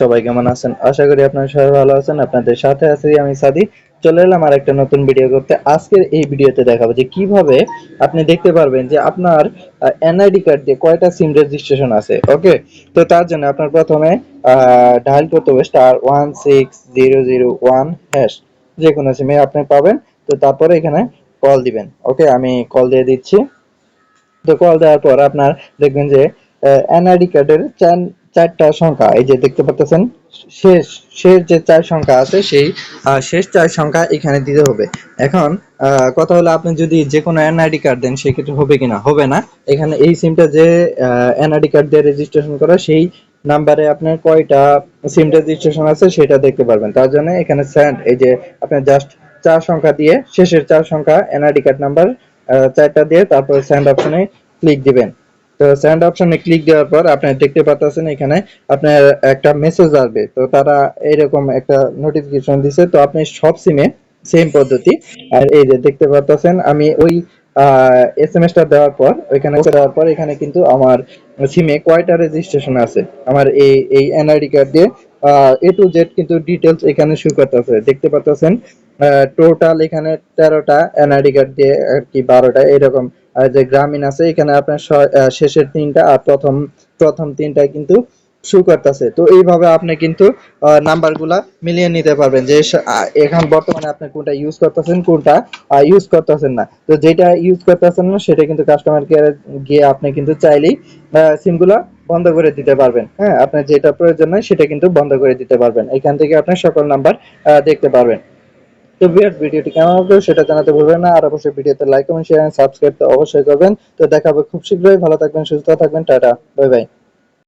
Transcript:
সবাই কেমন আছেন? আশা করি আপনারা সবাই ভালো আছেন। আপনাদের সাথে আছি আমি সাদি। চলে এলাম আর একটা নতুন ভিডিও করতে। আজকের এই ভিডিওতে দেখাবো যে কীভাবে আপনি দেখতে পারবেন যে আপনার এনআইডি কার্ড দিয়ে কয়টা সিম রেজিস্ট্রেশন আছে ওকে তো তার জন্য আপনার প্রথমে ডায়াল করতে হবে star one six zero zero one hash যে কোনো সিমে আপনি পাবেন। তো তারপরে এখানে কল দিবেন ওকে আমি কল দিয়ে দিচ্ছি। তো কল দেওয়ার পর আপনার দেখবেন যে এনআইডি কার্ডের চার চারটা সংখ্যা, এই যে দেখতে পাচ্ছেন, শেষ শেষ যে চার সংখ্যা আছে সেই শেষ চার সংখ্যা এখানে দিতে হবে। এখন কথা হলো আপনি যদি যে কোনো এনআইডি কার্ড দেন সেক্ষেত্রে হবে কিনা? হবে না। এখানে এই সিমটা যে এনআইডি কার্ড দিয়ে রেজিস্ট্রেশন করা, সেই নাম্বারে আপনার কয়টা সিম রেজিস্ট্রেশন আছে সেটা দেখতে পারবেন। তার জন্য এখানে স্যান্ড এই যে আপনার জাস্ট চার সংখ্যা দিয়ে, শেষের চার সংখ্যা এনআইডি কার্ড নাম্বার চারটা দিয়ে তারপর স্যান্ড অপশনে ক্লিক দিবেন। তো স্যান্ড অপশনে ক্লিক দেওয়ার পর আপনি দেখতে পাচ্ছেন এখানে আপনার একটা মেসেজ আসবে। তো তারা এরকম একটা নোটিফিকেশন দিছে। তো আপনি সব সিমে সেম পদ্ধতি। আর এই যে দেখতে পাচ্ছেন আমি ওই এস এম টা দেওয়ার পর, ওইখানে দেওয়ার পর এখানে কিন্তু আমার সিমে কয়টা রেজিস্ট্রেশন আছে। আমার এই এই এনআইডি কার্ড দিয়ে এ টু জেড কিন্তু ডিটেলস এখানে শো করতেছে। দেখতে পাচ্ছেন টোটাল এখানে তেরোটা এনআইডি কার্ড দিয়ে আর কি বারোটা এরকম যে গ্রামীণ আছে, এখানে আপনার শেষের তিনটা আর প্রথম প্রথম তিনটা কিন্তু শো করতেছে। তো এইভাবে আপনি কিন্তু নাম্বারগুলা মিলিয়ে নিতে পারবেন যে এখন বর্তমানে আপনি কোনটা ইউজ করতেছেন, কোনটা ইউজ করতেছেন না। তো যেটা ইউজ করতেছেন না, সেটা কিন্তু কাস্টমার কেয়ারে গিয়ে আপনি কিন্তু চাইলেই সিমগুলা বন্ধ করে দিতে পারবেন। হ্যাঁ আপনার যেটা প্রয়োজন নয় সেটা কিন্তু বন্ধ করে দিতে পারবেন। এখান থেকে আপনি সকল নাম্বার দেখতে পারবেন। তো বিয়ার ভিডিওটি কেমন হবে সেটা জানাতে ভুলবেন না। আর অবশ্যই ভিডিওতে লাইক কমেন্ট শেয়ার সাবস্ক্রাইব তো অবশ্যই করবেন। তো দেখা হবে খুব শীঘ্রই। ভালো থাকবেন, সুস্থ থাকবেন। টাটা। Bye bye.